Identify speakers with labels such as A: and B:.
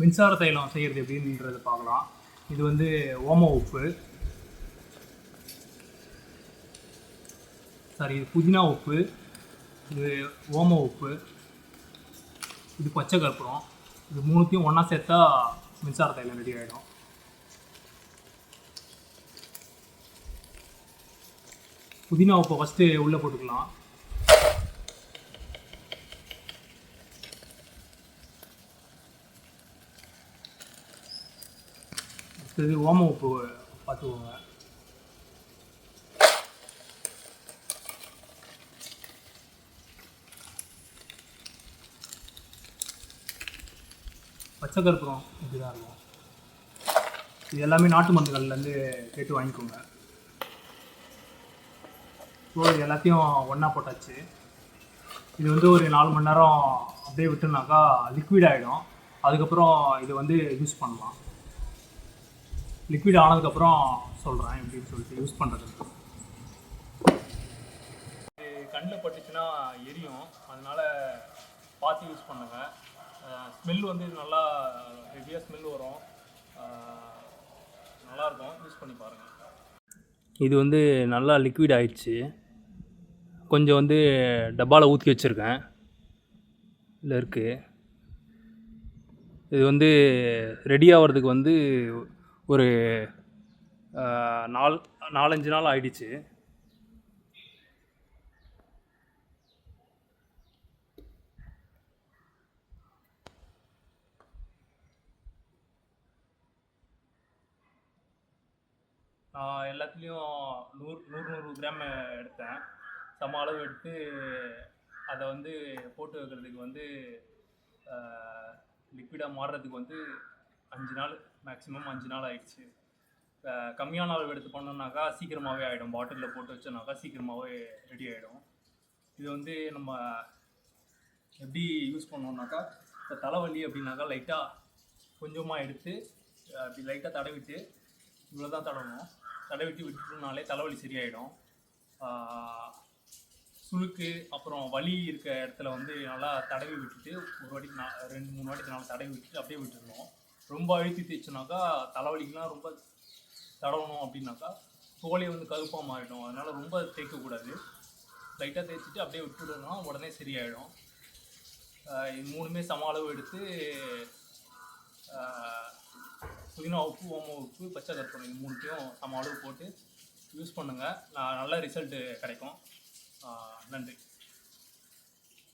A: மின்சார தைலம் செய்கிறது எப்படின்றத பார்க்கலாம். இது வந்து ஓம உப்பு. சாரி இது புதினா உப்பு. இது ஓம உப்பு. இது பச்சை கற்பூரம். இது மூணுத்தையும் ஒன்றா சேர்த்தா மின்சார தைலம் ரெடி ஆகிடும் புதினா உப்பை ஃபஸ்ட்டு உள்ளே போட்டுக்கலாம். அடுத்தது ஓம உப்பு பார்த்துக்கோங்க பச்சை கற்பூரம் இப்படிதான் இருக்கும். இது எல்லாமே நாட்டு மருந்துகள்லேருந்து கேட்டு வாங்கிக்கோங்க. ஸோ இது எல்லாத்தையும் ஒன்றா போட்டாச்சு. இது வந்து ஒரு நாலு மணி நேரம் அப்படியே விட்டுனாக்கா லிக்விட் ஆகிடும் அதுக்கப்புறம் இது வந்து யூஸ் பண்ணலாம். லிக்விட் ஆனதுக்கப்புறம் சொல்கிறேன் எப்படின்னு சொல்லிட்டு யூஸ் பண்ணுறதுக்கு கண்ணில் பட்டுச்சுன்னா எரியும். அதனால் பார்த்து யூஸ் பண்ணுங்கள் ஸ்மெல் வந்து நல்லா ஹெவியாக ஸ்மெல் வரும். நல்லாயிருக்கும் யூஸ் பண்ணி பாருங்கள் இது வந்து நல்லா லிக்விட் ஆயிடுச்சு. கொஞ்சம் வந்து டப்பாவில் ஊற்றி வச்சுருக்கேன். இதில் இருக்குது இது வந்து ரெடி ஆகிறதுக்கு வந்து ஒரு நால் நாலஞ்சு நாள் ஆயிடுச்சு. நான் எல்லாத்துலேயும் நூறு நூறு நூறு கிராம் எடுத்தேன். சம அளவு எடுத்து அதை வந்து போட்டு வைக்கிறதுக்கு வந்து லிக்விடாக மாறுறதுக்கு வந்து அஞ்சு நாள் மேக்ஸிமம் அஞ்சு நாள் ஆயிடுச்சு. கம்மியான அளவு எடுத்து பண்ணோம்னாக்கா சீக்கிரமாகவே ஆகிடும் பாட்டிலில் போட்டு வச்சோம்னாக்கா சீக்கிரமாகவே ரெடி ஆகிடும் இது வந்து நம்ம எப்படி யூஸ் பண்ணோம்னாக்கா இப்போ தலைவலி அப்படின்னாக்கா லைட்டாக கொஞ்சமாக எடுத்து அப்படி லைட்டாக தடவிட்டு இவ்வளோ தான் தடவணும். தடவிட்டு விட்டுட்டோம்னாலே தலைவலி சரியாயிடும். சுளுக்கு அப்புறம் வலி இருக்க இடத்துல வந்து நல்லா தடவி விட்டுட்டு ஒரு வாட்டி நான் ரெண்டு மூணு வாட்டி நல்லா தடவி விட்டுட்டு அப்படியே விட்டுடணும் ரொம்ப அழுத்தி தேய்ச்சோனாக்கா தலைவலிக்குலாம் ரொம்ப தடவணும் அப்படின்னாக்கா தோலே வந்து கருப்பாக மாறிடும். அதனால் ரொம்ப தேய்க்கக்கூடாது. லைட்டாக தேய்ச்சிட்டு அப்படியே விட்டுவிடணும்னா உடனே சரியாயிடும். இது மூணுமே சம அளவு எடுத்து புதினா உப்பு ஓம உப்பு பச்சை கற்பனை இது மூணுத்தையும் சம அளவு போட்டு யூஸ் பண்ணுங்கள் நான் நல்ல ரிசல்ட்டு கிடைக்கும். நன்றி.